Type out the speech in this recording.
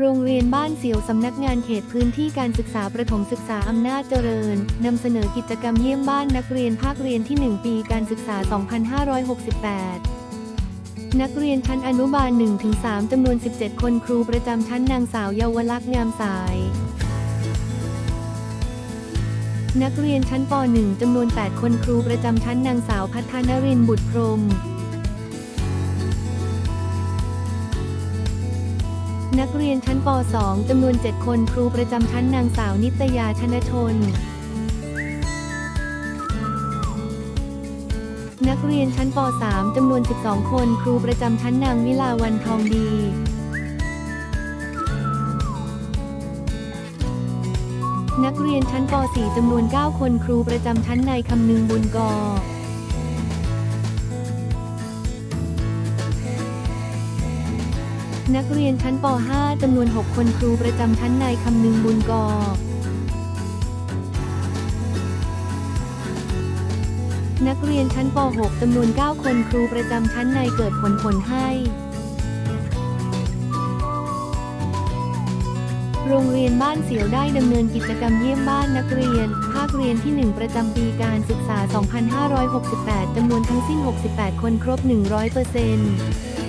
โรงเรียนบ้านเสียวสำนักงานเขตพื้นที่การศึกษาประถมศึกษาอำนาจเจริญนำเสนอกิจกรรมเยี่ยมบ้านนักเรียนภาคเรียนที่ 1 ปีการศึกษา 2568 นักเรียนชั้นอนุบาล 1-3 จำนวน 17 คนครูประจำชั้นนางสาวเยาวลักษณ์งามสาย นักเรียนชั้นป .1 จำนวน 8 คนครูประจำชั้นนางสาวพัฒนรินทร์บุตรพรม นักเรียนชั้นป .2 จำนวน 7 คนครูประจำชั้นนางสาวนิตยาชนชน นักเรียนชั้นป .3 จำนวน 12 คนครูประจำชั้นนางวิลาวันทองดีนักเรียนชั้นป .4 จำนวน 9 คนครูประจำชั้นนายคำนึงบุญกอ นักเรียนชั้นป .5 จำนวน 6 คนครูประจำชั้นนายคำนึงบุญกอ นักเรียนชั้นป .6 จำนวน 9 คนครูประจำชั้นนายเกิดผลผลให้ โรงเรียนบ้านเสียวได้ดำเนินกิจกรรมเยี่ยมบ้านนักเรียน ภาคเรียนที่ 1 ประจำปีการศึกษา 2568 จำนวนทั้งสิ้น 68 คนครบ 100%